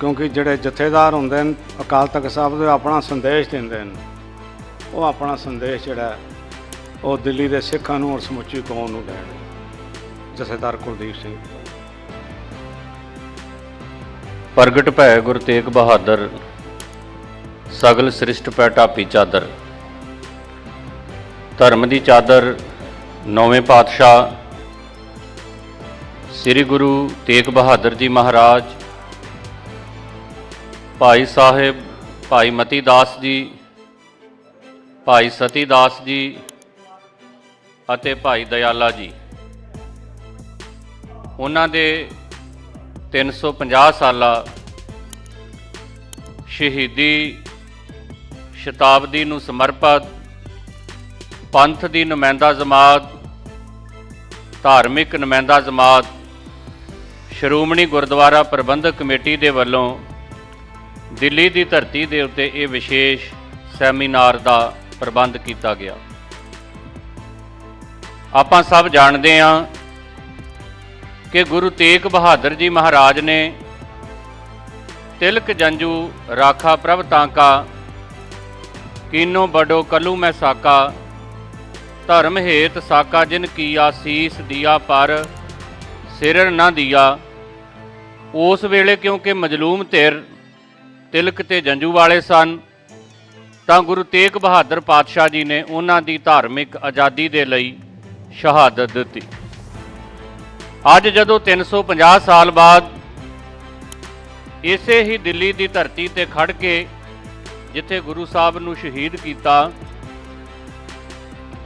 ਕਿਉਂਕਿ ਜਿਹੜੇ ਜਥੇਦਾਰ ਹੁੰਦੇ ਨੇ ਅਕਾਲ ਤਖਤ ਸਾਹਿਬ ਦੇ ਆਪਣਾ ਸੰਦੇਸ਼ ਦਿੰਦੇ ਨੇ ਉਹ ਆਪਣਾ ਸੰਦੇਸ਼ ਜਿਹੜਾ, ਉਹ ਦਿੱਲੀ ਦੇ ਸਿੱਖਾਂ ਨੂੰ ਔਰ ਸਮੁੱਚੀ ਕੌਮ ਨੂੰ ਦੇਣ। ਜਥੇਦਾਰ ਕੁਲਦੀਪ ਸਿੰਘ। ਪ੍ਰਗਟ ਭੈ ਗੁਰ ਤੇਗ ਬਹਾਦਰ, ਸਗਲ ਸ੍ਰਿਸ਼ਟ ਪੈ ਢਾਪੀ ਚਾਦਰ। ਧਰਮ ਦੀ ਚਾਦਰ, ਨੌਵੇਂ ਪਾਤਸ਼ਾਹ, ਸ੍ਰੀ ਗੁਰੂ ਤੇਗ ਬਹਾਦਰ ਜੀ ਮਹਾਰਾਜ ਭਾਈ ਸਾਹਿਬ, ਭਾਈ ਮਤੀ ਦਾਸ ਜੀ, ਭਾਈ ਸਤੀ ਦਾਸ ਜੀ ਅਤੇ ਭਾਈ ਦਇਆਲਾ ਜੀ। ਉਹਨਾਂ ਦੇ 350 ਸਾਲਾ ਸ਼ਹੀਦੀ ਸ਼ਤਾਬਦੀ ਨੂੰ ਸਮਰਪਿਤ ਪੰਥ ਦੀ ਨੁਮਾਇੰਦਾ ਜਮਾਤ, ਧਾਰਮਿਕ ਨੁਮਾਇੰਦਾ ਜਮਾਤ, ਸ਼੍ਰੋਮਣੀ ਗੁਰਦੁਆਰਾ ਪ੍ਰਬੰਧਕ ਕਮੇਟੀ ਦੇ ਵੱਲੋਂ ਦਿੱਲੀ ਦੀ ਧਰਤੀ ਦੇ ਉੱਤੇ ਇਹ ਵਿਸ਼ੇਸ਼ ਸੈਮੀਨਾਰ ਦਾ ਪ੍ਰਬੰਧ ਕੀਤਾ ਗਿਆ। ਆਪਾਂ ਸਭ ਜਾਣਦੇ ਹਾਂ ਕਿ ਗੁਰੂ ਤੇਗ ਬਹਾਦਰ ਜੀ ਮਹਾਰਾਜ ਨੇ ਤਿਲਕ ਜੰਜੂ ਰਾਖਾ ਪ੍ਰਭ ਤਾਂਕਾ ਕੀਨੋ ਬਡੋ ਕਲੂ ਮੈਂ ਸਾਕਾ, ਧਰਮ ਹੇਤ ਸਾਕਾ ਜਿਨ ਕੀਆ ਸੀਸ ਦਿਆ ਪਰ ਸਿਰ ਨਾ ਦਿਆ। ਉਸ ਵੇਲੇ ਕਿਉਂਕਿ ਮਜਲੂਮ ਧਿਰ ਤਿਲਕ ਤੇ ਜੰਜੂ ਵਾਲੇ ਸਨ, ਤਾਂ ਗੁਰੂ ਤੇਗ ਬਹਾਦਰ ਪਾਤਸ਼ਾਹ ਜੀ ਨੇ ਉਹਨਾਂ ਦੀ ਧਾਰਮਿਕ ਆਜ਼ਾਦੀ ਦੇ ਲਈ ਸ਼ਹਾਦਤ ਦਿੱਤੀ। ਅੱਜ ਜਦੋਂ 350 ਸਾਲ ਬਾਅਦ ਇਸੇ ਹੀ ਦਿੱਲੀ ਦੀ ਧਰਤੀ ਤੇ ਖੜ ਕੇ ਜਿੱਥੇ ਗੁਰੂ ਸਾਹਿਬ ਨੂੰ ਸ਼ਹੀਦ ਕੀਤਾ,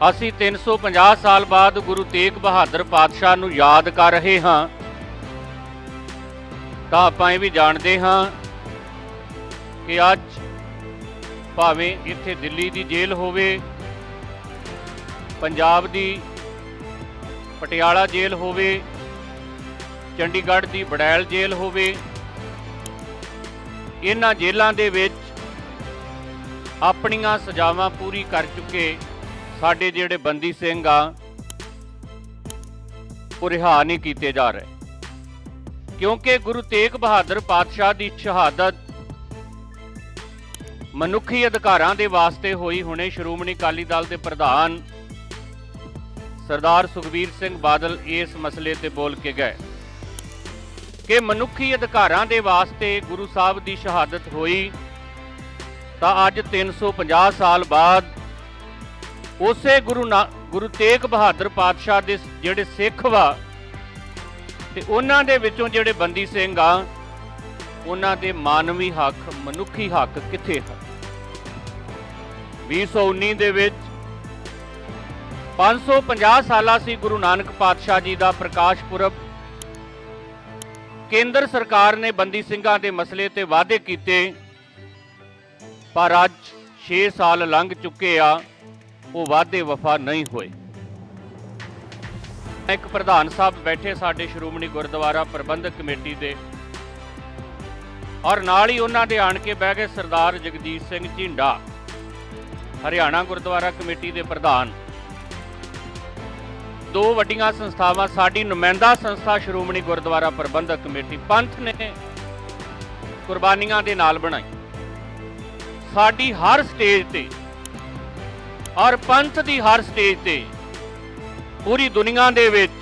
ਅਸੀਂ 350 ਸਾਲ ਬਾਅਦ ਗੁਰੂ ਤੇਗ ਬਹਾਦਰ ਪਾਤਸ਼ਾਹ ਨੂੰ ਯਾਦ ਕਰ ਰਹੇ ਹਾਂ, ਤਾਂ ਆਪਾਂ ਇਹ ਵੀ ਜਾਣਦੇ ਹਾਂ ਕਿ ਅੱਜ ਭਾਵੇਂ ਇੱਥੇ ਦਿੱਲੀ ਦੀ ਜੇਲ੍ਹ ਹੋਵੇ, ਪੰਜਾਬ ਦੀ ਪਟਿਆਲਾ ਜੇਲ੍ਹ ਹੋਵੇ, ਚੰਡੀਗੜ੍ਹ ਦੀ ਬੜੈਲ ਜੇਲ੍ਹ ਹੋਵੇ, ਇਹਨਾਂ ਜੇਲ੍ਹਾਂ ਦੇ ਵਿੱਚ ਆਪਣੀਆਂ ਸਜ਼ਾਵਾਂ ਪੂਰੀ ਕਰ ਚੁੱਕੇ ਸਾਡੇ ਜਿਹੜੇ ਬੰਦੀ ਸਿੰਘ ਆ, ਉਹ ਰਿਹਾ ਨਹੀਂ ਕੀਤੇ ਜਾ ਰਹੇ। ਕਿਉਂਕਿ ਗੁਰੂ ਤੇਗ ਬਹਾਦਰ ਪਾਤਸ਼ਾਹ ਦੀ ਸ਼ਹਾਦਤ ਮਨੁੱਖੀ ਅਧਿਕਾਰਾਂ ਦੇ ਵਾਸਤੇ ਹੋਈ ਹੁਣੇ ਸ਼੍ਰੋਮਣੀ ਅਕਾਲੀ ਦਲ ਦੇ ਪ੍ਰਧਾਨ ਸਰਦਾਰ ਸੁਖਬੀਰ ਸਿੰਘ ਬਾਦਲ ਇਸ ਮਸਲੇ ਤੇ ਬੋਲ ਕੇ ਗਏ ਕਿ ਮਨੁੱਖੀ ਅਧਿਕਾਰਾਂ ਦੇ ਵਾਸਤੇ ਗੁਰੂ ਸਾਹਿਬ ਦੀ ਸ਼ਹਾਦਤ ਹੋਈ ਤਾਂ ਅੱਜ 350 ਸਾਲ ਬਾਅਦ ਉਸੇ ਗੁਰੂ ਨਾ- ਗੁਰੂ ਤੇਗ ਬਹਾਦਰ ਪਾਤਸ਼ਾਹ ਦੇ ਜਿਹੜੇ ਸਿੱਖ ਵਾ ਤੇ ਉਹਨਾਂ ਦੇ ਵਿੱਚੋਂ ਜਿਹੜੇ ਬੰਦੀ ਸਿੰਘ ਆ ਉਹਨਾਂ ਦੇ ਮਾਨਵੀ ਹੱਕ, ਮਨੁੱਖੀ ਹੱਕ ਕਿੱਥੇ ਹਨ? 2019 ਦੇ ਵਿੱਚ 550 ਸਾਲਾ ਸੀ ਗੁਰੂ ਨਾਨਕ ਪਾਤਸ਼ਾਹ ਜੀ ਦਾ ਪ੍ਰਕਾਸ਼ ਪੁਰਬ। ਕੇਂਦਰ ਸਰਕਾਰ ਨੇ ਬੰਦੀ ਸਿੰਘਾਂ ਦੇ ਮਸਲੇ ਤੇ ਵਾਅਦੇ ਕੀਤੇ, ਪਰ ਅੱਜ 6 ਸਾਲ ਲੰਘ ਚੁੱਕੇ ਆ, ਉਹ ਵਾਅਦੇ ਵਫਾ ਨਹੀਂ ਹੋਏ। ਇੱਕ ਪ੍ਰਧਾਨ ਸਾਹਿਬ ਬੈਠੇ ਸਾਡੇ ਸ਼੍ਰੋਮਣੀ ਗੁਰਦੁਆਰਾ ਪ੍ਰਬੰਧਕ ਕਮੇਟੀ ਦੇ ਔਰ ਨਾਲ ਹੀ ਉਹਨਾਂ ਦੇ ਆਣ ਕੇ ਬਹਿ ਗਏ ਸਰਦਾਰ ਜਗਜੀਤ ਸਿੰਘ ਝਿੰਡਾ, ਹਰਿਆਣਾ ਗੁਰਦੁਆਰਾ ਕਮੇਟੀ ਦੇ ਪ੍ਰਧਾਨ। ਦੋ ਵੱਡੀਆਂ ਸੰਸਥਾਵਾਂ, ਸਾਡੀ ਨੁਮਾਇੰਦਾ ਸੰਸਥਾ ਸ਼੍ਰੋਮਣੀ ਗੁਰਦੁਆਰਾ ਪ੍ਰਬੰਧਕ ਕਮੇਟੀ, ਪੰਥ ਨੇ ਕੁਰਬਾਨੀਆਂ ਦੇ ਨਾਲ ਬਣਾਈ। ਸਾਡੀ ਹਰ ਸਟੇਜ ਤੇ ਔਰ ਪੰਥ ਦੀ ਹਰ ਸਟੇਜ ਤੇ ਪੂਰੀ ਦੁਨੀਆ ਦੇ ਵਿੱਚ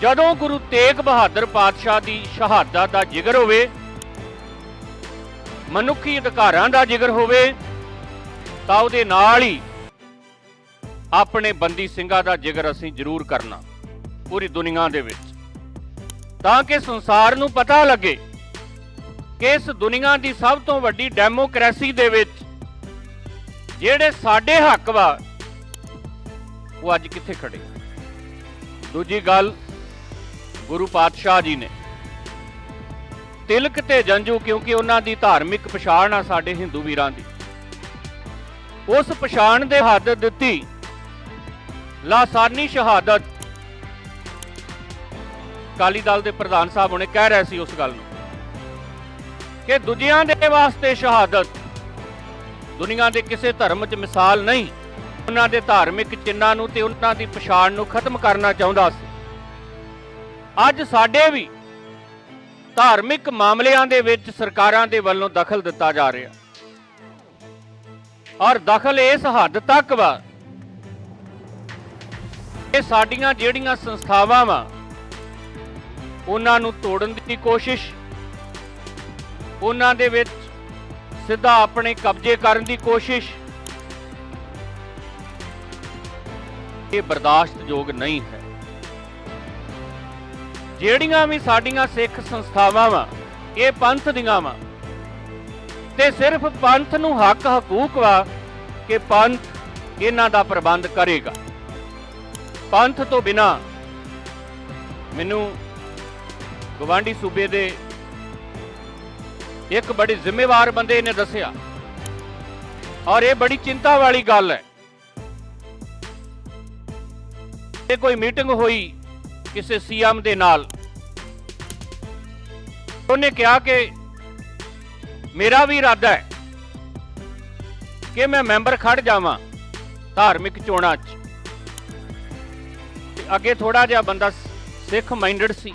ਜਦੋਂ ਗੁਰੂ ਤੇਗ ਬਹਾਦਰ ਪਾਤਸ਼ਾਹ ਦੀ ਸ਼ਹਾਦਤ ਦਾ ਜ਼ਿਕਰ ਹੋਵੇ ਮਨੁੱਖੀ ਅਧਿਕਾਰਾਂ ਦਾ ਜ਼ਿਕਰ ਹੋਵੇ, ਤਾਂ ਉਹਦੇ ਨਾਲ ਹੀ ਆਪਣੇ ਬੰਦੀ ਸਿੰਘਾਂ ਦਾ ਜ਼ਿਕਰ ਅਸੀਂ ਜ਼ਰੂਰ ਕਰਨਾ, ਪੂਰੀ ਦੁਨੀਆ ਦੇ ਵਿੱਚ। ਤਾਂ ਕਿ ਸੰਸਾਰ ਨੂੰ ਪਤਾ ਲੱਗੇ ਕਿ ਇਸ ਦੁਨੀਆ ਦੀ ਸਭ ਤੋਂ ਵੱਡੀ ਡੈਮੋਕ੍ਰੇਸੀ ਦੇ ਵਿੱਚ ਜਿਹੜੇ ਸਾਡੇ ਹੱਕ ਵਾ, ਉਹ ਅੱਜ ਕਿੱਥੇ ਖੜੇ ਦੂਜੀ ਗੱਲ ਗੁਰੂ ਪਾਤਸ਼ਾਹ ਜੀ ਨੇ ਤਿਲਕ ਤੇ ਜੰਜੂ ਕਿਉਂਕਿ ਉਹਨਾਂ ਦੀ ਧਾਰਮਿਕ ਪਛਾਣ ਆ ਸਾਡੇ ਹਿੰਦੂ ਵੀਰਾਂ ਦੀ। ਉਸ ਪਛਾਣ ਦੇ ਹੱਦ ਦਿੱਤੀ ਲਾਸਾਨੀ ਸ਼ਹਾਦਤ। ਕਾਲੀ ਦਲ ਦੇ ਪ੍ਰਧਾਨ ਸਾਹਿਬ ਹੁਣੇ ਕਹਿ ਰਹੇ ਸੀ ਉਸ ਗੱਲ ਨੂੰ ਕਿ ਦੂਜਿਆਂ ਦੇ ਵਾਸਤੇ ਸ਼ਹਾਦਤ। ਦੁਨੀਆ ਦੇ ਕਿਸੇ ਧਰਮ 'ਚ ਮਿਸਾਲ ਨਹੀਂ। ਉਹਨਾਂ ਦੇ ਧਾਰਮਿਕ ਚਿੰਨਾਂ ਨੂੰ ਤੇ ਉਹਨਾਂ ਦੀ ਪਛਾਣ ਨੂੰ ਖਤਮ ਕਰਨਾ ਚਾਹੁੰਦਾ ਸੀ। ਅੱਜ ਸਾਡੇ ਵੀ ਧਾਰਮਿਕ ਮਾਮਲਿਆਂ ਦੇ ਵਿੱਚ ਸਰਕਾਰਾਂ ਦੇ ਵੱਲੋਂ ਦਖਲ ਦਿੱਤਾ ਜਾ ਰਿਹਾ। ਔਰ ਦਖਲ ਇਸ ਹੱਦ ਤੱਕ ਵਾ ਇਹ ਸਾਡੀਆਂ ਜਿਹੜੀਆਂ ਸੰਸਥਾਵਾਂ ਵਾ, ਉਹਨਾਂ ਨੂੰ ਤੋੜਨ ਦੀ ਕੋਸ਼ਿਸ਼, ਉਹਨਾਂ ਦੇ ਵਿੱਚ ਸਿੱਧਾ ਆਪਣੇ ਕਬਜ਼ੇ ਕਰਨ ਦੀ ਕੋਸ਼ਿਸ਼, ਇਹ ਬਰਦਾਸ਼ਤਯੋਗ ਨਹੀਂ ਹੈ। ਜਿਹੜੀਆਂ ਵੀ ਸਾਡੀਆਂ ਸਿੱਖ ਸੰਸਥਾਵਾਂ ਵਾ, ਇਹ ਪੰਥ ਦੀਆਂ ਵਾ। ਤੇ ਸਿਰਫ ਪੰਥ ਨੂੰ ਹੱਕ ਹਕੂਕ ਵਾ ਕਿ ਪੰਥ ਇਹਨਾਂ ਦਾ ਪ੍ਰਬੰਧ ਕਰੇਗਾ। ਪੰਥ ਤੋਂ ਬਿਨਾ ਮੈਨੂੰ ਗਵਾਂਡੀ ਸੂਬੇ ਦੇ ਇੱਕ ਬੜੀ ਜ਼ਿੰਮੇਵਾਰ ਬੰਦੇ ਨੇ ਦੱਸਿਆ। ਔਰ ਇਹ ਬੜੀ ਚਿੰਤਾ ਵਾਲੀ ਗੱਲ ਹੈ। ਇਹ ਕੋਈ ਮੀਟਿੰਗ ਹੋਈ ਕਿਸੇ ਸੀਐਮ ਦੇ ਨਾਲ। ਉਹਨੇ ਕਿਹਾ ਕਿ ਮੇਰਾ ਵੀ ਇਰਾਦਾ ਹੈ ਕਿ ਮੈਂ ਮੈਂਬਰ ਖੜ ਜਾਵਾਂ ਧਾਰਮਿਕ ਚੋਣਾਂ 'ਚ। ਅੱਗੇ ਥੋੜਾ ਜਿਹਾ ਬੰਦਾ ਸਿੱਖ ਮਾਈਂਡਡ ਸੀ।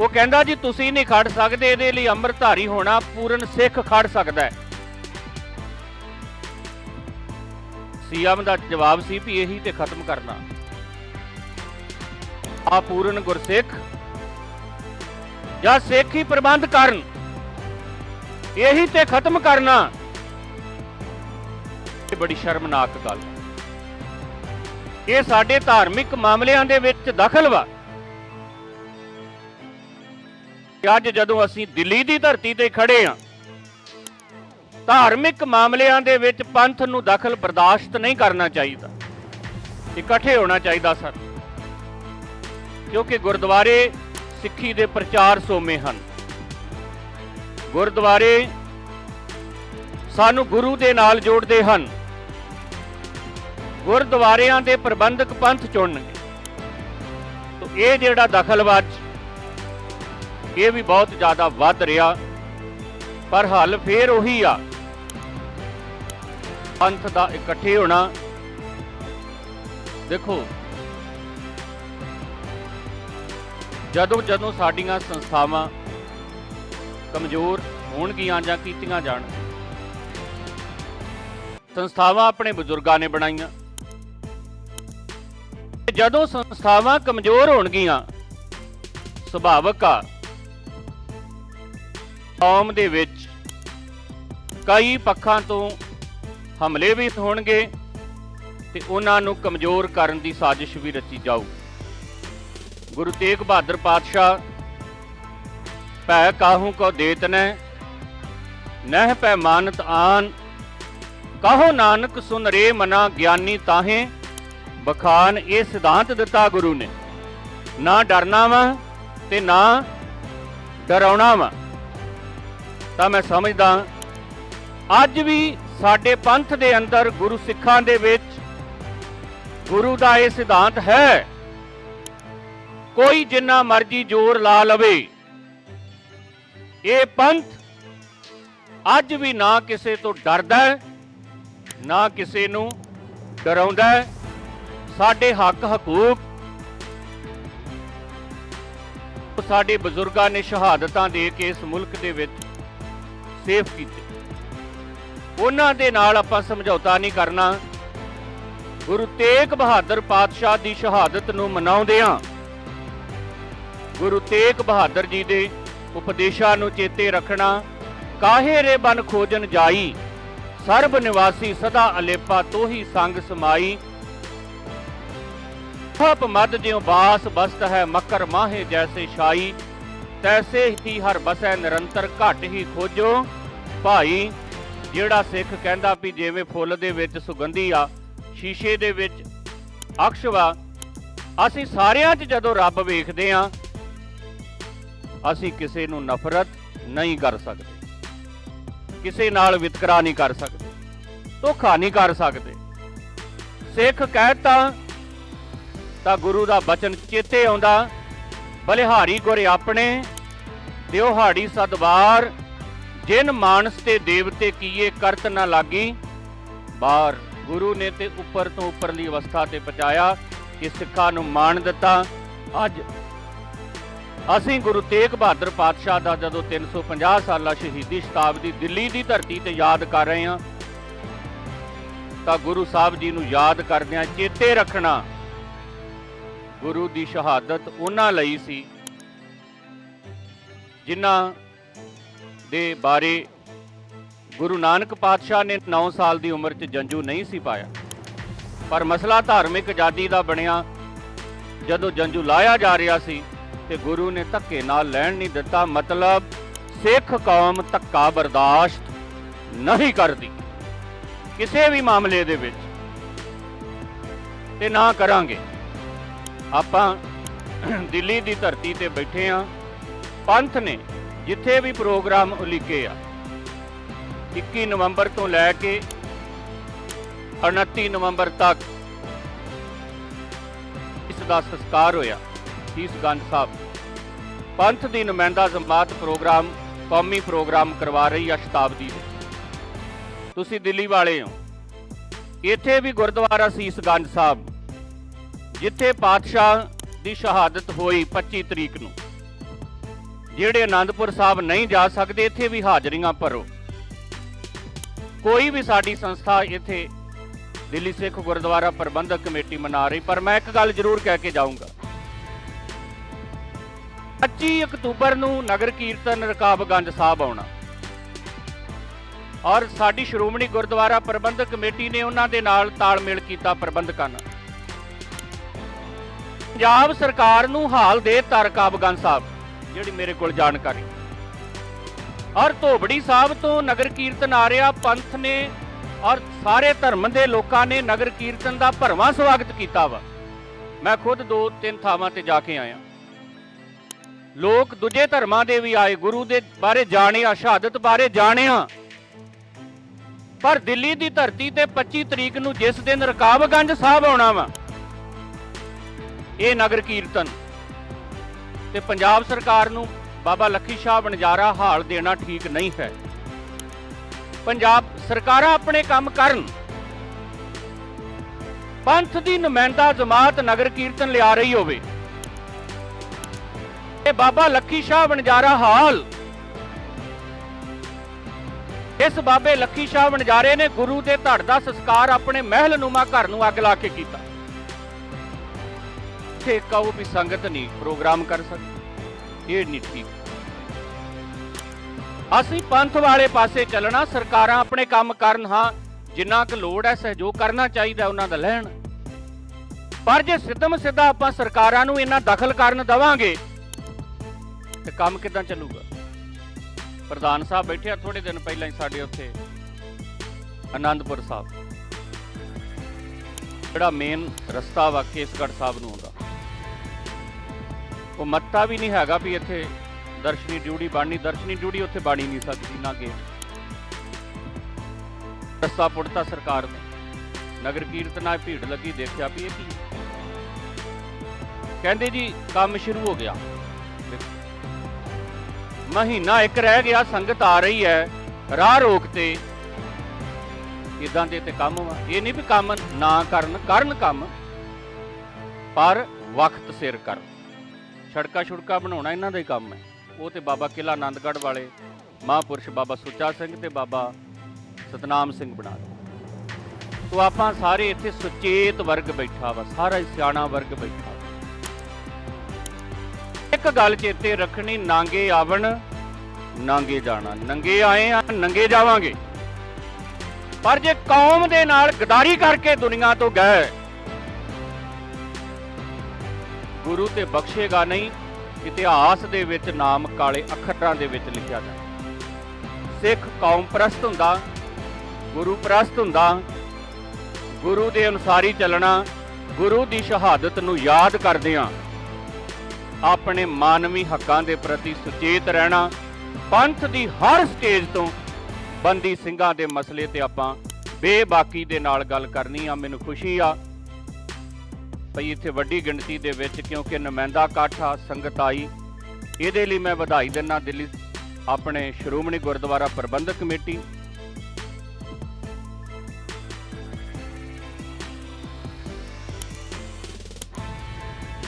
ਉਹ ਕਹਿੰਦਾ, ਜੀ, ਤੁਸੀਂ ਨਹੀਂ ਖੜ ਸਕਦੇ, ਇਹਦੇ ਲਈ ਅੰਮ੍ਰਿਤਧਾਰੀ ਹੋਣਾ ਪੂਰਨ ਸਿੱਖ ਖੜ ਸਕਦਾ ਹੈ। ਸੀਐਮ ਦਾ ਜਵਾਬ ਸੀ ਵੀ ਇਹੀ ਤੇ ਖਤਮ ਕਰਨਾ। ਆ ਪੂਰਨ ਗੁਰਸਿੱਖ। ਜਾਂ ਸਿੱਖ ਹੀ ਪ੍ਰਬੰਧ ਕਰਨ। ਇਹੀ ਤੇ ਖਤਮ ਕਰਨਾ। ਇਹ ਬੜੀ ਸ਼ਰਮਨਾਕ ਗੱਲ। ਇਹ ਸਾਡੇ ਧਾਰਮਿਕ ਮਾਮਲਿਆਂ ਦੇ ਵਿੱਚ ਦਖਲ ਵਾ। ਅੱਜ ਜਦੋਂ ਅਸੀਂ ਦਿੱਲੀ ਦੀ ਧਰਤੀ ਤੇ ਖੜੇ ਆ, ਧਾਰਮਿਕ ਮਾਮਲਿਆਂ ਦੇ ਵਿੱਚ ਪੰਥ ਨੂੰ ਦਖਲ ਬਰਦਾਸ਼ਤ ਨਹੀਂ ਕਰਨਾ ਚਾਹੀਦਾ। ਇਕੱਠੇ ਹੋਣਾ ਚਾਹੀਦਾ, ਸਰ। ਕਿਉਂਕਿ ਗੁਰਦੁਆਰੇ ਸਿੱਖੀ ਦੇ ਪ੍ਰਚਾਰ ਸੋਮੇ ਹਨ। ਗੁਰਦੁਆਰੇ ਸਾਨੂੰ ਗੁਰੂ ਦੇ ਨਾਲ ਜੋੜਦੇ ਹਨ। ਗੁਰਦੁਆਰਿਆਂ ਦੇ ਪ੍ਰਬੰਧਕ ਪੰਥ ਚੁਣਨਗੇ। ਤੋ ਇਹ ਜਿਹੜਾ ਦਖਲਵਾਜ ਇਹ ਵੀ ਬਹੁਤ ਜ਼ਿਆਦਾ ਵੱਧ ਰਿਹਾ। ਪਰ ਹੱਲ ਫੇਰ ਉਹੀ ਆ। ਪੰਥ ਦਾ ਇਕੱਠੇ ਹੋਣਾ। ਦੇਖੋ ਜਦੋਂ ਜਦੋਂ ਸਾਡੀਆਂ ਸੰਸਥਾਵਾਂ ਕਮਜ਼ੋਰ ਹੋਣਗੀਆਂ ਜਾਂ ਕੀਤੀਆਂ ਜਾਣ। ਸੰਸਥਾਵਾਂ ਆਪਣੇ ਬਜ਼ੁਰਗਾਂ ਨੇ ਬਣਾਈਆਂ। ਜਦੋਂ ਸੰਸਥਾਵਾਂ ਕਮਜ਼ੋਰ ਹੋਣਗੀਆਂ ਸੁਭਾਵਕ ਆ। ਕੌਮ ਦੇ ਵਿੱਚ ਕਈ ਪੱਖਾਂ ਤੋਂ ਹਮਲੇ ਵੀ ਹੋਣਗੇ ਤੇ ਉਹਨਾਂ ਨੂੰ ਕਮਜ਼ੋਰ ਕਰਨ ਦੀ ਸਾਜ਼ਿਸ਼ ਵੀ ਰਚੀ ਜਾਊ। ਗੁਰੂ ਤੇਗ ਬਹਾਦਰ ਪਾਤਸ਼ਾਹ, ਭੈ ਕਾਹੂ ਕੋ ਦੇਤ ਨੈ ਨਹਿ ਪੈ ਮਾਨਤ ਆਨ, ਕਹੋ ਨਾਨਕ ਸੁਨ ਰੇ ਮਨਾ ਗਿਆਨੀ ਤਾਹੇ, ਬਖਾਨ ਇਹ ਸਿਧਾਂਤ ਦਿੱਤਾ ਗੁਰੂ ਨੇ। ਨਾ ਡਰਨਾ ਵਾ ਤੇ ਨਾ ਡਰਾਉਣਾ ਵਾ ਤਾਂ ਮੈਂ ਸਮਝਦਾ ਅੱਜ ਵੀ ਸਾਡੇ ਪੰਥ ਦੇ ਅੰਦਰ ਗੁਰੂ ਸਿੱਖਾਂ ਦੇ ਵਿੱਚ ਗੁਰੂ ਦਾ ਇਹ ਸਿਧਾਂਤ ਹੈ। ਕੋਈ ਜਿੰਨਾ ਮਰਜ਼ੀ ਜ਼ੋਰ ਲਾ ਲਵੇ। ਇਹ ਪੰਥ ਅੱਜ ਵੀ ਨਾ ਕਿਸੇ ਤੋਂ ਡਰਦਾ ਨਾ ਕਿਸੇ ਨੂੰ ਡਰਾਉਂਦਾ ਸਾਡੇ ਹੱਕ ਹਕੂਕ, ਸਾਡੇ ਬਜ਼ੁਰਗਾਂ ਨੇ ਸ਼ਹਾਦਤਾਂ ਦੇ ਕੇ ਇਸ ਮੁਲਕ ਦੇ ਵਿੱਚ ਸੇਫ ਕੀਤੇ। ਉਹਨਾਂ ਦੇ ਨਾਲ ਆਪਾਂ ਸਮਝੌਤਾ ਨਹੀਂ ਕਰਨਾ। ਗੁਰੂ ਤੇਗ ਬਹਾਦਰ ਪਾਤਸ਼ਾਹ ਦੀ ਸ਼ਹਾਦਤ ਨੂੰ ਮਨਾਉਂਦਿਆਂ ਗੁਰੂ ਤੇਗ ਬਹਾਦਰ ਜੀ ਦੇ ਉਪਦੇਸ਼ਾਂ ਨੂੰ ਚੇਤੇ ਰੱਖਣਾ, ਕਾਹੇ ਰੇ ਬਨ ਖੋਜਨ ਜਾਈ, ਸਰਬ ਨਿਵਾਸੀ ਸਦਾ ਅਲੇਪਾ ਤੋਹੀ ਸੰਗ ਸਮਾਈ। ਥਪ ਮਦ ਜਿਉ ਬਾਸ ਬਸਤ ਹੈ ਮਕਰ ਮਾਹੇ ਜੈਸੇ ਛਾਈ, ਤੈਸੇ ਹੀ ਹਰ ਬਸੈ ਨਿਰੰਤਰ ਘਟ ਹੀ ਖੋਜੋ। ਭਾਈ, ਜਿਹੜਾ ਸਿੱਖ ਕਹਿੰਦਾ ਵੀ ਜਿਵੇਂ ਫੁੱਲ ਦੇ ਵਿੱਚ ਸੁਗੰਧੀ ਆ, ਸ਼ੀਸ਼ੇ ਦੇ ਵਿੱਚ ਅਕਸ਼ ਵਾ, ਅਸੀਂ ਸਾਰਿਆਂ 'ਚ ਜਦੋਂ ਰੱਬ ਵੇਖਦੇ ਆ ਅਸੀਂ ਕਿਸੇ ਨੂੰ ਨਫ਼ਰਤ ਨਹੀਂ ਕਰ ਸਕਦੇ। ਕਿਸੇ ਨਾਲ ਵਿਤਕਰਾ ਨਹੀਂ ਕਰ ਸਕਦੇ, ਧੋਖਾ ਨਹੀਂ ਕਰ ਸਕਦੇ। ਸਿੱਖ ਕਹਿਤਾ ਤਾਂ ਗੁਰੂ ਦਾ ਬਚਨ ਚੇਤੇ ਆਉਂਦਾ, ਬਲਿਹਾਰੀ ਗੁਰ ਆਪਣੇ ਦਿਉਹਾੜੀ ਸਦਵਾਰ ਜਿਨ ਮਾਨਸ ਤੇ ਦੇਵਤੇ ਕੀਏ ਕਰਤ ਨਾ ਲਾਗੀ। ਬਾਹਰ ਗੁਰੂ ਨੇ ਤੇ ਉੱਪਰ ਤੋਂ ਉੱਪਰਲੀ ਅਵਸਥਾ ਤੇ ਪਹੁੰਚਾਇਆ ਕਿ ਸਿੱਖਾਂ ਨੂੰ ਮਾਣ ਦਿੱਤਾ। ਅੱਜ ਅਸੀਂ ਗੁਰੂ ਤੇਗ ਬਹਾਦਰ ਪਾਤਸ਼ਾਹ ਦਾ ਜਦੋਂ 350 ਸਾਲਾ ਸ਼ਹੀਦੀ ਸ਼ਤਾਬਦੀ ਦਿੱਲੀ ਦੀ ਧਰਤੀ ਤੇ ਯਾਦ ਕਰ ਰਹੇ ਹਾਂ, ਤਾਂ ਗੁਰੂ ਸਾਹਿਬ ਜੀ ਨੂੰ ਯਾਦ ਕਰਦਿਆਂ ਚੇਤੇ ਰੱਖਣਾ ਗੁਰੂ ਦੀ ਸ਼ਹਾਦਤ ਉਹਨਾਂ ਲਈ ਸੀ, ਜਿਨ੍ਹਾਂ ਦੇ ਬਾਰੇ ਗੁਰੂ ਨਾਨਕ ਪਾਤਸ਼ਾਹ ਨੇ 9 ਸਾਲ ਦੀ ਉਮਰ 'ਚ ਜੰਜੂ ਨਹੀਂ ਸੀ ਪਾਇਆ। ਪਰ ਮਸਲਾ ਧਾਰਮਿਕ ਆਜ਼ਾਦੀ ਦਾ ਬਣਿਆ, ਜਦੋਂ ਜੰਜੂ ਲਾਇਆ ਜਾ ਰਿਹਾ ਸੀ ਤੇ ਗੁਰੂ ਨੇ ਧੱਕੇ ਨਾਲ ਲੈਣ ਨਹੀਂ ਦਿੱਤਾ, ਮਤਲਬ ਸਿੱਖ ਕੌਮ ਧੱਕਾ ਬਰਦਾਸ਼ਤ ਨਹੀਂ ਕਰਦੀ। ਕਿਸੇ ਵੀ ਮਾਮਲੇ ਦੇ ਵਿੱਚ ਤੇ ਨਾ ਕਰਾਂਗੇ। ਆਪਾਂ ਦਿੱਲੀ ਦੀ ਧਰਤੀ ਤੇ ਬੈਠੇ ਆ। ਪੰਥ ਨੇ ਜਿੱਥੇ ਵੀ ਪ੍ਰੋਗਰਾਮ ਉਲੀਕੇ ਆ 21 ਨਵੰਬਰ ਤੋਂ ਲੈ ਕੇ 29 ਨਵੰਬਰ ਤੱਕ ਇਸ ਦਾ ਸੰਸਕਾਰ ਹੋਇਆ। ਸੀਸ ਸਾਹਿਬ। ਪੰਥ ਦੀ ਨੁਮਾਇੰਦਾ ਜਮਾਤ ਪ੍ਰੋਗਰਾਮ, ਕੌਮੀ ਪ੍ਰੋਗਰਾਮ ਕਰਵਾ ਰਹੀ ਆ ਸ਼ਤਾਬਦੀ ਦੇ। ਤੁਸੀਂ ਦਿੱਲੀ ਵਾਲੇ ਹੋ। ਇੱਥੇ ਵੀ ਗੁਰਦੁਆਰਾ ਸੀਸਗੰਜ ਸਾਹਿਬ, ਜਿੱਥੇ ਪਾਤਸ਼ਾਹ ਦੀ ਸ਼ਹਾਦਤ ਹੋਈ 25 ਤਰੀਕ ਨੂੰ। ਜਿਹੜੇ ਆਨੰਦਪੁਰ ਸਾਹਿਬ ਨਹੀਂ ਜਾ ਸਕਦੇ, ਇੱਥੇ ਵੀ ਹਾਜ਼ਰੀਆਂ ਭਰੋ। ਕੋਈ ਵੀ ਸਾਡੀ ਸੰਸਥਾ ਇੱਥੇ ਦਿੱਲੀ ਸਿੱਖ ਗੁਰਦੁਆਰਾ ਪ੍ਰਬੰਧਕ ਕਮੇਟੀ ਮਨਾ ਰਹੀ, ਪਰ ਮੈਂ ਇੱਕ ਗੱਲ ਜ਼ਰੂਰ ਕਹਿ ਕੇ ਜਾਊਂਗਾ। 25 ਅਕਤੂਬਰ ਨੂੰ ਨਗਰ ਕੀਰਤਨ ਰਕਾਬਗੰਜ ਸਾਹਿਬ ਆਉਣਾ। ਔਰ ਸਾਡੀ ਸ਼੍ਰੋਮਣੀ ਗੁਰਦੁਆਰਾ ਪ੍ਰਬੰਧਕ ਕਮੇਟੀ ਨੇ ਉਹਨਾਂ ਦੇ ਨਾਲ ਤਾਲਮੇਲ ਕੀਤਾ ਪ੍ਰਬੰਧਕਾਂ ਨਾਲ। ਪੰਜਾਬ ਸਰਕਾਰ ਨੂੰ ਹਾਲ ਦੇ ਰਕਾਬਗੰਜ ਸਾਹਿਬ, ਜਿਹੜੀ ਮੇਰੇ ਕੋਲ ਜਾਣਕਾਰੀ। ਔਰ ਧੋਬੜੀ ਸਾਹਿਬ ਤੋਂ ਨਗਰ ਕੀਰਤਨ ਆ ਰਿਹਾ, ਪੰਥ ਨੇ ਔਰ ਸਾਰੇ ਧਰਮ ਦੇ ਲੋਕਾਂ ਨੇ ਨਗਰ ਕੀਰਤਨ ਦਾ ਭਰਵਾਂ ਸਵਾਗਤ ਕੀਤਾ ਵਾ। ਮੈਂ ਖੁਦ ਦੋ ਤਿੰਨ ਥਾਵਾਂ ਤੇ ਜਾ ਕੇ ਆਇਆ। ਲੋਕ ਦੂਜੇ ਧਰਮਾਂ ਦੇ ਵੀ ਆਏ, ਗੁਰੂ ਦੇ ਬਾਰੇ ਜਾਣਿਆ ਸ਼ਹਾਦਤ ਬਾਰੇ ਜਾਣਿਆ ਪਰ ਦਿੱਲੀ ਦੀ ਧਰਤੀ ਤੇ 25 ਤਰੀਕ ਨੂੰ ਜਿਸ ਦਿਨ ਰਕਾਬਗੰਜ ਸਾਹਿਬ ਆਉਣਾ ਵਾ, ਇਹ ਨਗਰ ਕੀਰਤਨ। ਤੇ ਪੰਜਾਬ ਸਰਕਾਰ ਨੂੰ ਬਾਬਾ ਲੱਖੀ ਸ਼ਾਹ ਬਣਜ਼ਾਰਾ ਹਾਲ ਦੇਣਾ ਠੀਕ ਨਹੀਂ ਹੈ। ਪੰਜਾਬ ਸਰਕਾਰਾਂ ਆਪਣੇ ਕੰਮ ਕਰਨ। ਪੰਥ ਦੀ ਨੁਮਾਇੰਦਾ ਜਮਾਤ ਨਗਰ ਕੀਰਤਨ ਲਿਆ ਰਹੀ ਹੋਵੇ। ਇਹ ਬਾਬਾ ਲੱਖੀ ਸ਼ਾਹ ਵਣਜਾਰਾ ਹਾਲ। ਇਸ ਬਾਬੇ ਲੱਖੀ ਸ਼ਾਹ ਵਣਜਾਰੇ ਨੇ ਗੁਰੂ ਦੇ ਧੜ ਦਾ ਸੰਸਕਾਰ ਆਪਣੇ ਮਹਿਲ ਨੂਮਾ ਘਰ ਨੂੰ ਅੱਗ ਲਾ ਕੇ ਕੀਤਾ। ਇੱਥੇ ਕਹੋ ਵੀ ਸੰਗਤ ਨਹੀਂ ਪ੍ਰੋਗਰਾਮ ਕਰ ਸਕਦੀ। ਇਹ ਨਹੀਂ ਠੀਕ। ਅਸੀਂ ਪੰਥ ਵਾਲੇ ਪਾਸੇ ਚੱਲਣਾ, ਸਰਕਾਰਾਂ ਆਪਣੇ ਕੰਮ ਕਰਨ ਹਾਂ, ਜਿੰਨਾ ਕੁ ਲੋੜ ਹੈ ਸਹਿਯੋਗ ਕਰਨਾ ਚਾਹੀਦਾ ਉਹਨਾਂ ਦਾ ਲੈਣ। ਪਰ ਜੇ ਸਿੱਧਮ ਸਿੱਧਾ ਆਪਾਂ ਸਰਕਾਰਾਂ ਨੂੰ ਇੰਨਾ ਦਖਲ ਕਰਨ ਦਵਾਂਗੇ ਤੇ ਕੰਮ ਕਿਦਾਂ ਚੱਲੂਗਾ? ਪ੍ਰਧਾਨ ਸਾਹਿਬ ਬੈਠੇ ਆ ਥੋੜੇ ਦਿਨ ਪਹਿਲਾਂ ਹੀ ਸਾਡੇ ਉੱਥੇ, ਆਨੰਦਪੁਰ ਸਾਹਿਬ। ਜਿਹੜਾ ਮੇਨ ਰਸਤਾ ਵਾ ਕੇਸਗੜ੍ਹ ਸਾਹਿਬ ਨੂੰ ਆਉਂਦਾ। ਉਹ ਮੱਤਾ ਵੀ ਨਹੀਂ ਹੈਗਾ ਵੀ ਇੱਥੇ ਦਰਸ਼ਨੀ ਡਿਊਟੀ ਬਾਣੀ ਦਰਸ਼ਨੀ ਡਿਊਟੀ ਉੱਥੇ ਬਣ ਨਹੀਂ ਸਕਦੀ ਨਾ ਗੇਟ ਰਸਤਾ ਪੁੱਟਤਾ ਸਰਕਾਰ ਨੇ। ਨਗਰ ਕੀਰਤਨਾਂ 'ਚ ਭੀੜ ਲੱਗੀ, ਦੇਖਿਆ ਵੀ ਇਹ ਕੀ ਕਹਿੰਦੇ ਜੀ, ਕੰਮ ਸ਼ੁਰੂ ਹੋ ਗਿਆ। ਮਹੀਨਾ ਇੱਕ ਰਹਿ ਗਿਆ, ਸੰਗਤ ਆ ਰਹੀ ਹੈ। ਰਾਹ ਰੋਕ ਤੇ। ਇਦਾਂ ਦੇ ਤੇ ਕੰਮ ਵਾ। ਇਹ ਨਹੀਂ ਵੀ ਕੰਮ ਨਾ ਕਰਨ ਕਰਨ ਕੰਮ, ਪਰ ਵਕਤ ਸਿਰ ਕਰਨ। ਸੜਕਾਂ ਛੁੜਕਾ ਬਣਾਉਣਾ ਇਹਨਾਂ ਦਾ ਹੀ ਕੰਮ ਹੈ। ਉਹ ਤੇ ਬਾਬਾ ਕਿਲਾ ਆਨੰਦਗੜ੍ਹ ਵਾਲੇ, ਮਹਾਂਪੁਰਸ਼ ਬਾਬਾ ਸੁੱਚਾ ਸਿੰਘ ਤੇ ਬਾਬਾ ਸਤਨਾਮ ਸਿੰਘ ਬਣਾ ਲਏ ਤੋ ਆਪਾਂ ਸਾਰੇ ਇੱਥੇ ਸੁਚੇਤ ਵਰਗ ਬੈਠਾ ਵਾ, ਸਾਰਾ ਸਿਆਣਾ ਵਰਗ ਬੈਠਾ ਵਾ। ਇੱਕ ਗੱਲ ਚੇਤੇ ਰੱਖਣੀ, ਨਾਂਗੇ ਆਵਣ, ਨਾਂਗੇ ਜਾਣਾ। ਨੰਗੇ ਆਏ ਆ, ਨੰਗੇ ਜਾਵਾਂਗੇ। ਪਰ ਜੇ ਕੌਮ ਦੇ ਨਾਲ ਗਦਾਰੀ ਕਰਕੇ ਦੁਨੀਆ ਤੋਂ ਗਏ, ਗੁਰੂ ਤੇ ਬਖਸ਼ੇਗਾ ਨਹੀਂ, ਇਤਿਹਾਸ ਦੇ ਵਿੱਚ ਨਾਮ ਕਾਲੇ ਅੱਖਰਾਂ ਦੇ ਵਿੱਚ ਲਿਖਿਆ ਜਾਂਦਾ। ਸਿੱਖ ਕੌਮ ਪ੍ਰਸਤ ਹੁੰਦਾ, ਗੁਰੂ ਪ੍ਰਸਤ ਹੁੰਦਾ, ਗੁਰੂ ਦੇ ਅਨੁਸਾਰੀ ਚੱਲਣਾ, ਗੁਰੂ ਦੀ ਸ਼ਹਾਦਤ ਨੂੰ ਯਾਦ ਕਰਦਿਆਂ ਆਪਣੇ ਮਾਨਵੀ ਹੱਕਾਂ ਦੇ ਪ੍ਰਤੀ ਸੁਚੇਤ ਰਹਿਣਾ, ਪੰਥ ਦੀ ਹਰ ਸਟੇਜ ਤੋਂ ਬੰਦੀ ਸਿੰਘਾਂ ਦੇ ਮਸਲੇ ਤੇ ਆਪਾਂ ਬੇਬਾਕੀ ਦੇ ਨਾਲ ਗੱਲ ਕਰਨੀ ਆ, ਮੈਨੂੰ ਖੁਸ਼ੀ ਆ ਭਈ ਇੱਥੇ ਵੱਡੀ ਗਿਣਤੀ ਦੇ ਵਿੱਚ ਕਿਉਂਕਿ ਨੁਮਾਇੰਦਾ ਇਕੱਠ ਆ, ਸੰਗਤ ਆਈ। ਇਹਦੇ ਲਈ ਮੈਂ ਵਧਾਈ ਦਿੰਦਾ ਦਿੱਲੀ ਆਪਣੇ ਸ਼੍ਰੋਮਣੀ ਗੁਰਦੁਆਰਾ ਪ੍ਰਬੰਧਕ ਕਮੇਟੀ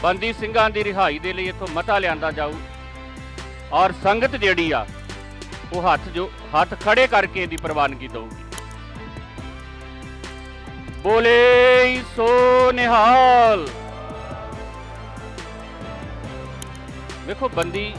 ਬੰਦੀ ਸਿੰਘਾਂ ਦੀ ਰਿਹਾਈ ਦੇ ਲਈ ਇੱਥੋਂ ਮਤਾ ਲਿਆਂਦਾ ਜਾਊ। ਔਰ ਸੰਗਤ ਜਿਹੜੀ ਆ, ਉਹ ਹੱਥ ਜੋ, ਹੱਥ ਖੜੇ ਕਰਕੇ ਇਹਦੀ ਪ੍ਰਵਾਨਗੀ ਦਊਗੀ। ਬੋਲੇ ਸੋ ਨਿਹਾਲ। ਵੇਖੋ ਬੰਦੀ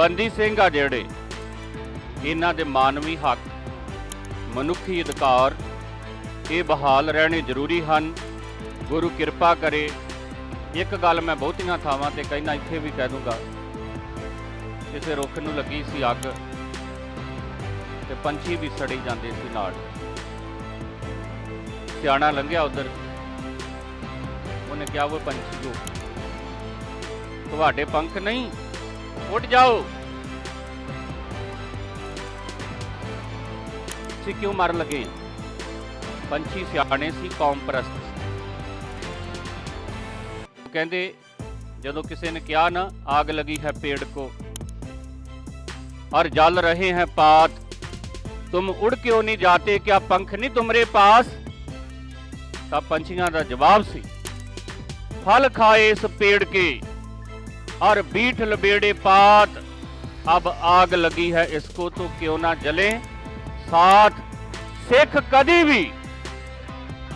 ਬੰਦੀ ਸਿੰਘ ਆ ਜਿਹੜੇ, ਇਹਨਾਂ ਦੇ ਮਾਨਵੀ ਹੱਕ, ਮਨੁੱਖੀ ਅਧਿਕਾਰ, ਇਹ ਬਹਾਲ ਰਹਿਣੇ ਜ਼ਰੂਰੀ ਹਨ। ਗੁਰੂ ਕਿਰਪਾ ਕਰੇ। ਇੱਕ ਗੱਲ ਮੈਂ ਬਹੁਤੀਆਂ ਥਾਵਾਂ ਤੇ ਕਹਿੰਦਾ, ਇੱਥੇ ਵੀ ਕਹਿ ਦੂੰਗਾ। ਕਿਸੇ ਰੁੱਖ ਨੂੰ ਲੱਗੀ ਸੀ ਅੱਗ, ਤੇ ਪੰਛੀ ਵੀ ਸੜੀ ਜਾਂਦੇ ਸੀ ਨਾਲ। ਸਿਆਣਾ ਲੰਘਿਆ ਉਧਰ। ਉਹਨੇ ਕਿਹਾ, ਉਹ ਪੰਛੀਓ ਤੁਹਾਡੇ ਪੰਖ ਨਹੀਂ ਉੱਡ ਜਾਓ ਤੁਸੀਂ ਕਿਉਂ ਮਾਰਨ ਲੱਗੇ ਪੰਛੀ ਸਿਆਣੇ ਸੀ ਕੌਮ ਪ੍ਰਸਤ ਸੀ ਕਹਿੰਦੇ ਜਦੋਂ ਕਿਸੇ ਨੇ ਕਿਹਾ ਨਾ ਆਗ ਲਗੀ ਹੈ पेड़ को और जल रहे हैं पात तुम उड़ क्यों नहीं जाते क्या पंख नहीं तुम्हारे पास ਤਾਂ ਪੰਛੀਆਂ ਦਾ ਜਵਾਬ ਸੀ ਫਲ ਖਾਏ ਇਸ ਪੇੜ ਕੇ और बीठ लबेड़े पात अब आग लगी है इसको तो क्यों ना जले साथ ਸਿੱਖ ਕਦੀ ਵੀ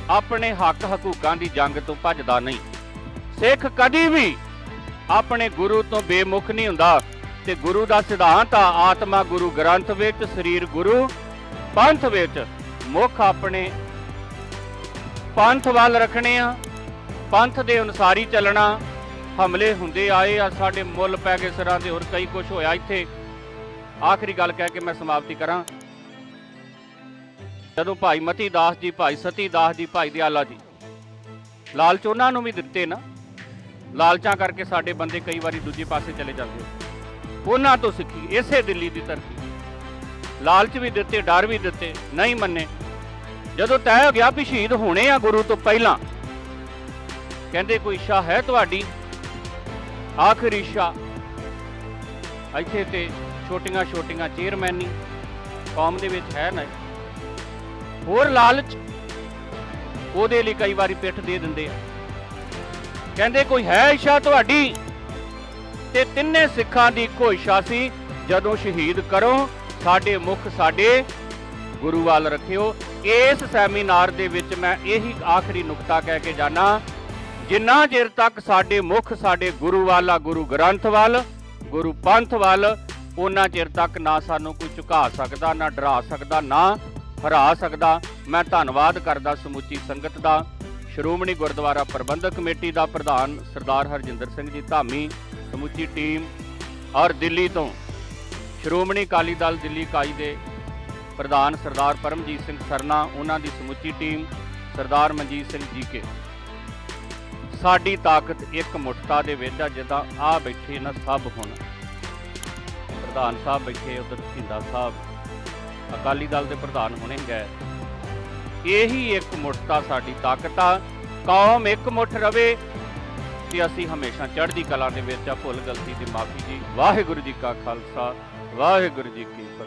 ਆਪਣੇ ਹੱਕ ਹਕੂਕਾਂ ਦੀ ਜੰਗ ਤੋਂ ਭੱਜਦਾ ਨਹੀਂ ਸਿੱਖ ਕਦੀ ਵੀ ਆਪਣੇ ਗੁਰੂ ਤੋਂ ਬੇਮੁਖ ਨਹੀਂ ਹੁੰਦਾ ਤੇ ਗੁਰੂ ਦਾ ਸਿਧਾਂਤ ਆ ਆਤਮਾ ਗੁਰੂ ਗ੍ਰੰਥ ਵਿੱਚ ਸਰੀਰ ਗੁਰੂ ਪੰਥ ਵਿੱਚ ਮੁੱਖ ਆਪਣੇ ਪੰਥ ਵੱਲ ਰੱਖਣੇ ਆ ਪੰਥ ਦੇ ਅਨੁਸਾਰ ਹੀ ਚੱਲਣਾ ਹਮਲੇ ਹੁੰਦੇ ਆਏ ਆ, ਸਾਡੇ ਮੁੱਲ ਪੈ ਗਏ ਸਿਰਾਂ ਦੇ, ਹੋਰ ਕਈ ਕੁਝ ਹੋਇਆ ਇੱਥੇ। ਆਖਰੀ ਗੱਲ ਕਹਿ ਕੇ ਮੈਂ ਸਮਾਪਤੀ ਕਰਾਂ। ਜਦੋਂ ਭਾਈ ਮਤੀ ਦਾਸ ਜੀ, ਭਾਈ ਸਤੀ ਦਾਸ ਜੀ, ਭਾਈ ਦਿਆਲਾ ਜੀ, ਲਾਲਚ ਉਹਨਾਂ ਨੂੰ ਵੀ ਦਿੱਤੇ ਨਾ, ਲਾਲਚਾਂ ਕਰਕੇ ਸਾਡੇ ਬੰਦੇ ਕਈ ਵਾਰੀ ਦੂਜੇ ਪਾਸੇ ਚਲੇ ਜਾਂਦੇ ਉਹਨਾਂ ਤੋਂ ਸਿੱਖੀ, ਇਸੇ ਦਿੱਲੀ ਦੀ ਧਰਤੀ। ਲਾਲਚ ਵੀ ਦਿੱਤੇ, ਡਰ ਵੀ ਦਿੱਤੇ, ਨਹੀਂ ਮੰਨੇ। ਜਦੋਂ ਤੈਅ ਹੋ ਗਿਆ ਵੀ ਸ਼ਹੀਦ ਹੋਣੇ ਆ ਗੁਰੂ ਤੋਂ ਪਹਿਲਾਂ, ਕਹਿੰਦੇ ਕੋਈ ਇੱਛਾ ਹੈ ਤੁਹਾਡੀ? ਆਖਰੀ ਇੱਛਾ ਇੱਥੇ ਤੇ ਛੋਟੀਆਂ ਛੋਟੀਆਂ ਚੇਅਰਮੈਨੀ ਕੌਮ ਦੇ ਵਿੱਚ ਹੈ ਨਾ ਹੋਰ ਲਾਲਚ ਉਹਦੇ ਲਈ ਕਈ ਵਾਰੀ ਪਿੱਠ ਦੇ ਦਿੰਦੇ ਆ। ਕਹਿੰਦੇ ਕੋਈ ਹੈ ਇੱਛਾ ਤੁਹਾਡੀ? ਤੇ ਤਿੰਨੇ ਸਿੱਖਾਂ ਦੀ ਇੱਕੋ ਇੱਛਾ ਸੀ ਜਦੋਂ ਸ਼ਹੀਦ ਕਰੋ, ਸਾਡੇ ਮੁਖ ਸਾਡੇ ਗੁਰੂ ਵੱਲ ਰੱਖਿਓ। ਇਸ ਸੈਮੀਨਾਰ ਦੇ ਵਿੱਚ ਮੈਂ ਇਹੀ ਆਖਰੀ ਨੁਕਤਾ ਕਹਿ ਕੇ ਜਾਣਾ ਜਿੰਨਾ ਚਿਰ ਤੱਕ ਸਾਡੇ ਮੁਖ, ਸਾਡੇ ਗੁਰੂ ਵਾਲਾ, ਗੁਰੂ ਗ੍ਰੰਥ ਵੱਲ, ਗੁਰੂ ਪੰਥ ਵੱਲ, ਉਹਨਾਂ ਚਿਰ ਤੱਕ ਨਾ ਸਾਨੂੰ ਕੋਈ ਝੁਕਾ ਸਕਦਾ, ਨਾ ਡਰਾ ਸਕਦਾ, ਨਾ ਹਰਾ ਸਕਦਾ, ਮੈਂ ਧੰਨਵਾਦ ਕਰਦਾ ਸਮੁੱਚੀ ਸੰਗਤ ਦਾ, ਸ਼੍ਰੋਮਣੀ ਗੁਰਦੁਆਰਾ ਪ੍ਰਬੰਧਕ ਕਮੇਟੀ ਦਾ ਪ੍ਰਧਾਨ ਸਰਦਾਰ ਹਰਜਿੰਦਰ ਸਿੰਘ ਜੀ ਧਾਮੀ, ਸਮੁੱਚੀ ਟੀਮ ਔਰ ਦਿੱਲੀ ਤੋਂ, ਸ਼੍ਰੋਮਣੀ ਅਕਾਲੀ ਦਲ ਦਿੱਲੀ ਇਕਾਈ ਦੇ ਪ੍ਰਧਾਨ ਸਰਦਾਰ ਪਰਮਜੀਤ ਸਿੰਘ ਸਰਨਾ, ਉਹਨਾਂ ਦੀ ਸਮੁੱਚੀ ਟੀਮ ਸਰਦਾਰ ਮਨਜੀਤ ਸਿੰਘ ਜੀ ਕੇ। ਸਾਡੀ ਤਾਕਤ ਇੱਕ ਮੁੱਠਤਾ ਦੇ ਵਿੱਚ ਆ, ਜਿੱਦਾਂ ਆ ਬੈਠੇ ਨਾ ਸਭ ਹੁਣ। ਪ੍ਰਧਾਨ ਸਾਹਿਬ ਬੈਠੇ, ਉਧਰ ਸਿੰਦਾ ਸਾਹਿਬ। ਅਕਾਲੀ ਦਲ ਦੇ ਪ੍ਰਧਾਨ ਹੋਣੇ ਗਏ ਇਹੀ ਇੱਕ ਮੁੱਠਤਾ ਸਾਡੀ ਤਾਕਤ ਆ। ਕੌਮ ਇੱਕ ਮੁੱਠ ਰਵੇ ਤੇ ਅਸੀਂ ਹਮੇਸ਼ਾ ਚੜ੍ਹਦੀ ਕਲਾ ਦੇ ਵਿੱਚ ਆ। ਭੁੱਲ ਗਲਤੀ ਦੀ ਮਾਫੀ ਜੀ। ਵਾਹਿਗੁਰੂ ਜੀ ਕਾ ਖਾਲਸਾ, ਵਾਹਿਗੁਰੂ ਜੀ ਕੀ ਫਤਿਹ।